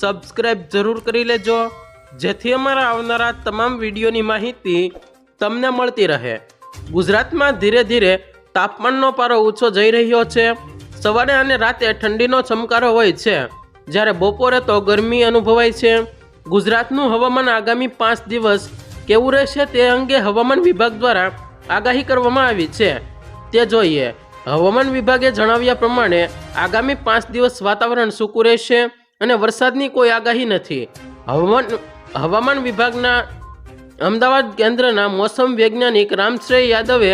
Subscribe જરૂર કરી લેજો. જેથી અમારા આવનારા તમામ વિડીયોની માહિતી તમને મળતી રહે. ગુજરાતમાં ધીરે ધીરે તાપમાનનો પારો ઊંચો જઈ રહ્યો છે. સવારે અને રાતે ઠંડીનો ચમકારો હોય છે. જ્યારે બપોરે તો ગરમી અનુભવાય છે. ગુજરાતનું હવામાન આગામી પાંચ દિવસ કેવું રહેશે તે અંગે હવામાન વિભાગ દ્વારા આગાહી કરવામાં આવી છે. તે જોઈએ. હવામાન વિભાગે જણાવ્યા પ્રમાણે આગામી પાંચ દિવસ વાતાવરણ સૂકું રહેશે. અને વરસાદની કોઈ આગાહી નથી. હવામાન હવામાન વિભાગના અમદાવાદ કેન્દ્રના મોસમ વૈજ્ઞાનિક રામશ્રેય યાદવે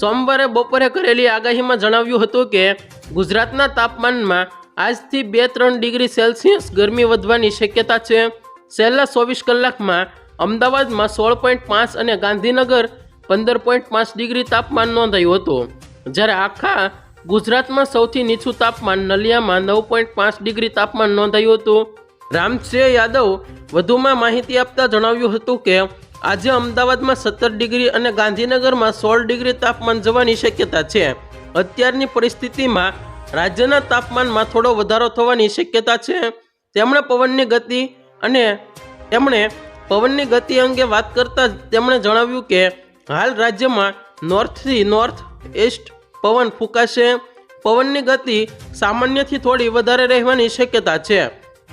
સોમવારે બપોરે કરેલી આગાહીમાં જણાવ્યું હતું કે, ગુજરાતના તાપમાનમાં આજથી બે ત્રણ ડિગ્રી સેલ્સિયસ ગરમી વધવાની શક્યતા છે. છેલ્લા ચોવીસ કલાકમાં અમદાવાદમાં સોળ પોઈન્ટ પાંચ અને ગાંધીનગર પંદર પોઈન્ટ પાંચ ડિગ્રી તાપમાન નોંધાયું હતું. જ્યારે આખા ગુજરાતમાં સૌથી નીચું તાપમાન નલિયામાં નવ પોઈન્ટ પાંચ ડિગ્રી તાપમાન નોંધાયું હતું. રામશ્રેય યાદવ વધુમાં માહિતી આપતા જણાવ્યું હતું કે, આજે અમદાવાદમાં સત્તર ડિગ્રી અને ગાંધીનગરમાં સોળ ડિગ્રી તાપમાન જવાની શક્યતા છે. અત્યારની પરિસ્થિતિમાં રાજ્યના તાપમાનમાં થોડો વધારો થવાની શક્યતા છે. તેમણે પવનની ગતિ અને તેમણે પવનની ગતિ અંગે વાત કરતા તેમણે જણાવ્યું કે, હાલ રાજ્યમાં નોર્થથી નોર્થ ઇસ્ટ પવન ફૂંકાશે. પવનની ગતિ સામાન્યથી થોડી વધારે રહેવાની શક્યતા છે.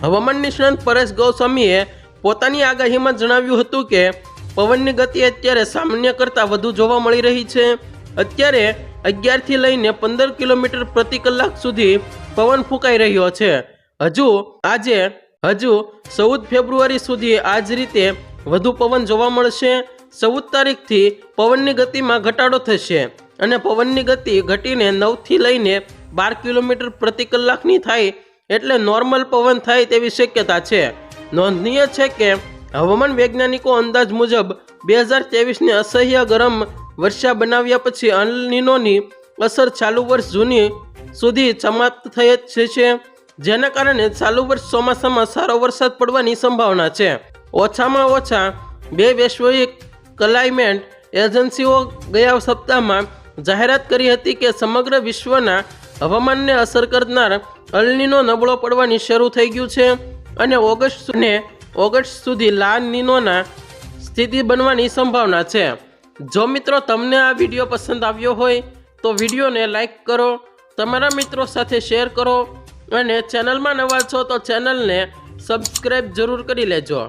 હવામાન નિષ્ણાંત પરેશ ગૌસ્વામીએ પોતાની આગાહીમાં જણાવ્યું હતું કે, પવનની ગતિ અત્યારે સામાન્ય કરતાં વધુ જોવા મળી રહી છે. અત્યારે અગિયારથી લઈને પંદર કિલોમીટર પ્રતિ કલાક સુધી પવન ફૂંકાઈ રહ્યો છે. હજુ, આજે, હજુ ચૌદ ફેબ્રુઆરી સુધી આ જ રીતે વધુ પવન જોવા મળશે. ચૌદ તારીખથી પવનની ગતિમાં ઘટાડો થશે. અને પવનની ગતિ ઘટીને નવથી લઈને બાર કિલોમીટર પ્રતિ કલાકની થાય એટલે નોર્મલ પવન થાય તેવી શક્યતા છે. નોંધનીય છે કે હવામાન વૈજ્ઞાનિકો અંદાજ મુજબ બે હજાર ત્રેવીસને અસહ્ય ગરમ વર્ષા બનાવ્યા પછી અલનીનોની અસર ચાલુ વર્ષ જૂની સુધી સમાપ્ત થઈ જ છે જેના કારણે ચાલુ વર્ષ ચોમાસામાં સારો વરસાદ પડવાની સંભાવના છે. ઓછામાં ઓછા બે વૈશ્વિક ક્લાઇમેટ એજન્સીઓ ગયા સપ્તાહમાં જાહેરાત કરી હતી કે સમગ્ર વિશ્વના હવામાનને અસર કરનાર અલનીનો નબળો પડવાની શરૂ થઈ ગયું છે અને ઓગસ્ટ ને ઓગસ્ટ સુધી લા નીનોના સ્થિતિ બનવાની સંભાવના છે. જો મિત્રો તમને આ વીડિયો પસંદ આવ્યો હોય, તો વિડીયોને લાઈક કરો, તમારા મિત્રો સાથે શેર કરો અને ચેનલમાં નવા છો તો ચેનલને સબસ્ક્રાઈબ જરૂર કરી લેજો.